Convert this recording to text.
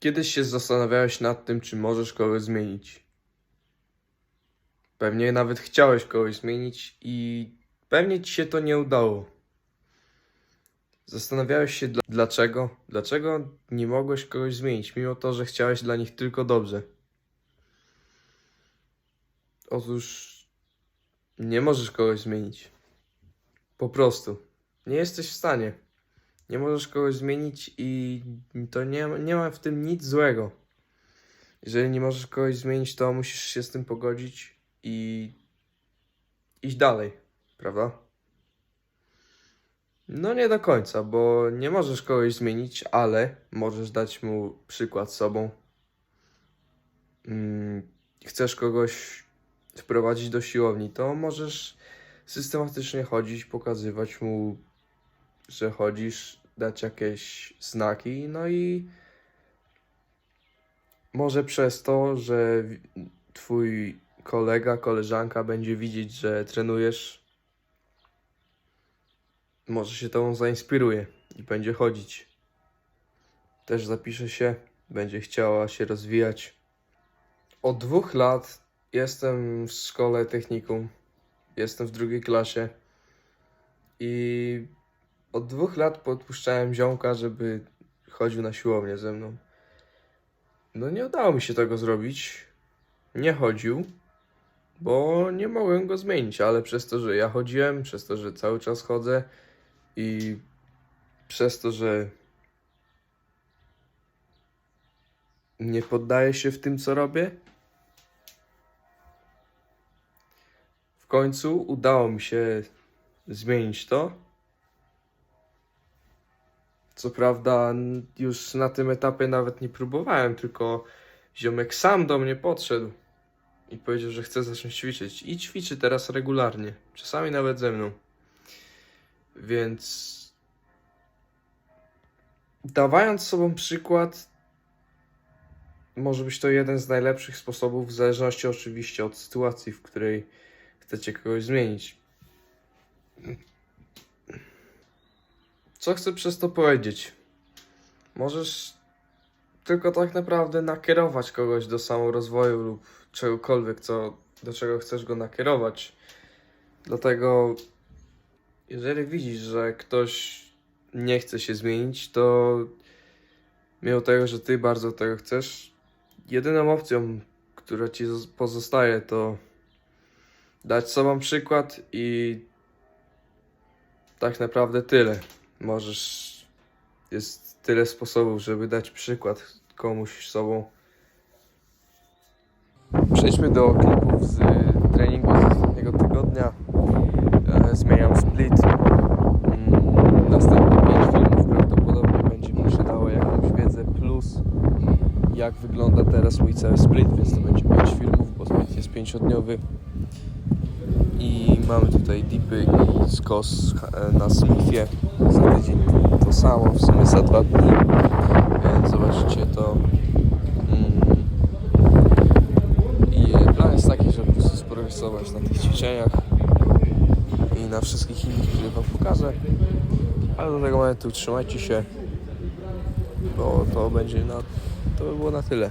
Kiedyś się zastanawiałeś nad tym, czy możesz kogoś zmienić. Pewnie nawet chciałeś kogoś zmienić i pewnie ci się to nie udało. Zastanawiałeś się dla- dlaczego? Dlaczego nie mogłeś kogoś zmienić, mimo to, że chciałeś dla nich tylko dobrze? Otóż nie możesz kogoś zmienić. Po prostu. Nie jesteś w stanie. Nie możesz kogoś zmienić i to nie, nie ma w tym nic złego. Jeżeli nie możesz kogoś zmienić, to musisz się z tym pogodzić i iść dalej, prawda? No nie do końca, bo nie możesz kogoś zmienić, ale możesz dać mu przykład sobą. Mm, Chcesz kogoś wprowadzić do siłowni, to możesz systematycznie chodzić, pokazywać mu, że chodzisz, dać jakieś znaki, no i może przez to, że twój kolega, koleżanka będzie widzieć, że trenujesz, może się tobą zainspiruje i będzie chodzić. Też zapisze się, będzie chciała się rozwijać. Od dwóch lat jestem w szkole technikum. Jestem w drugiej klasie. I od dwóch lat podpuszczałem ziomka, żeby chodził na siłownię ze mną. No nie udało mi się tego zrobić. Nie chodził, bo nie mogłem go zmienić, ale przez to, że ja chodziłem, przez to, że cały czas chodzę i przez to, że nie poddaję się w tym, co robię, w końcu udało mi się zmienić to. Co prawda, już na tym etapie nawet nie próbowałem, tylko ziomek sam do mnie podszedł i powiedział, że chce zacząć ćwiczyć. I ćwiczy teraz regularnie, czasami nawet ze mną. Więc dawając sobą przykład, może być to jeden z najlepszych sposobów, w zależności oczywiście od sytuacji, w której chcecie kogoś zmienić. Co chcę przez to powiedzieć? Możesz tylko tak naprawdę nakierować kogoś do samorozwoju lub czegokolwiek, co, do czego chcesz go nakierować. Dlatego, jeżeli widzisz, że ktoś nie chce się zmienić, to mimo tego, że ty bardzo tego chcesz, jedyną opcją, która ci zos- pozostaje, to dać sobą przykład i tak naprawdę tyle. Możesz. Jest tyle sposobów, żeby dać przykład komuś sobą. Przejdźmy do klipów z treningu z ostatniego tygodnia. E, zmieniam split. Mm, Następne 5 filmów prawdopodobnie będzie mi się dało jakąś wiedzę plus jak wygląda teraz mój cały split, więc to będzie 5 filmów, bo split jest 5-dniowy. I mamy tutaj dipy i skos e, na Smithie. Za tydzień to samo, w sumie za dwa dni. Więc zobaczycie to. Mm. I plan jest taki, żeby po prostu sprogresować na tych ćwiczeniach i na wszystkich innych, które Wam pokażę. Ale do tego momentu trzymajcie się, bo to będzie na... to by było na tyle.